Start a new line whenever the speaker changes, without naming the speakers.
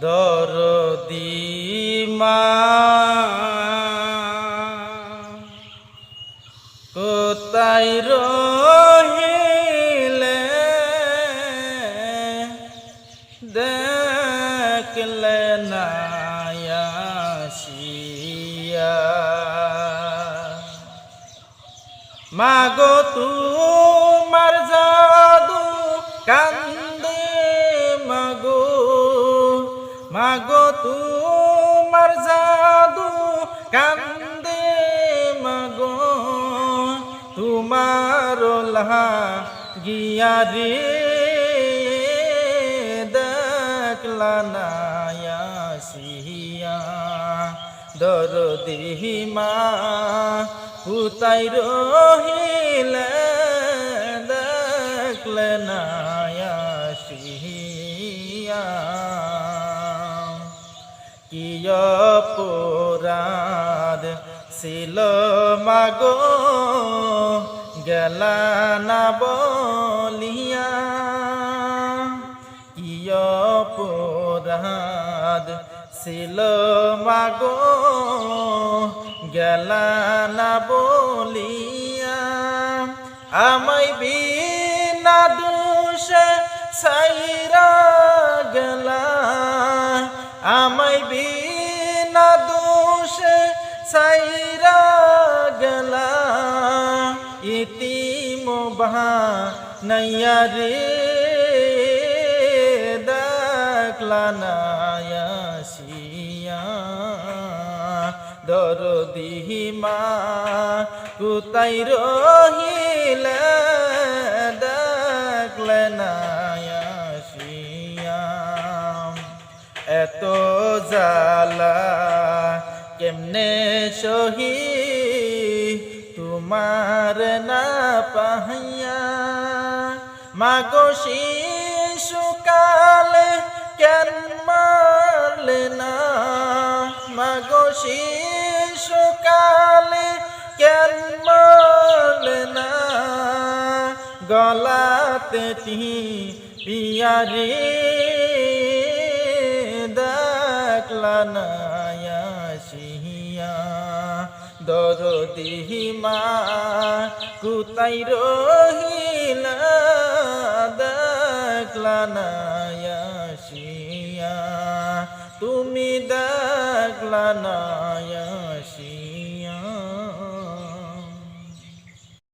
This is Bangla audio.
দরদি মা। কোথায় রহিলে? দেখলে না আসিয়া। মাগো তোমার জাদু তোমার জাদু কান্দে মাগো। তোমার লাহা গিয়া রে দেখলা নায়াসিয়া দরদি মা পুতাই রহিলে দেখলে নায়াসিয়া কি অপরাধ ছিল মাগো, গেলা না বলিয়া। কি অপরাধ ছিল মাগো, গেলা না বলিয়া। আমায় বিনা দোষে সাইরা গেলা আমায় বিনা দোষে সাইরা গেলা। ইতিম বাহা নাইয়া রে, দেখলা নায়াসিয়া। দরদি মা কুতাই রহিলে? দেখলে নায়াসিয়া। এত জালা, কেমনে সহি তোমার না পাহাইয়া মাগো শিশুকালে কেন মারলে না? মাগো শিশুকালে কেন মারলে না? গলাতে টি পিয়ারে দেখলা শিহিয়া দরদি মা কুতাই রহিলা দেখলা শিয়া তুমি দেখলানা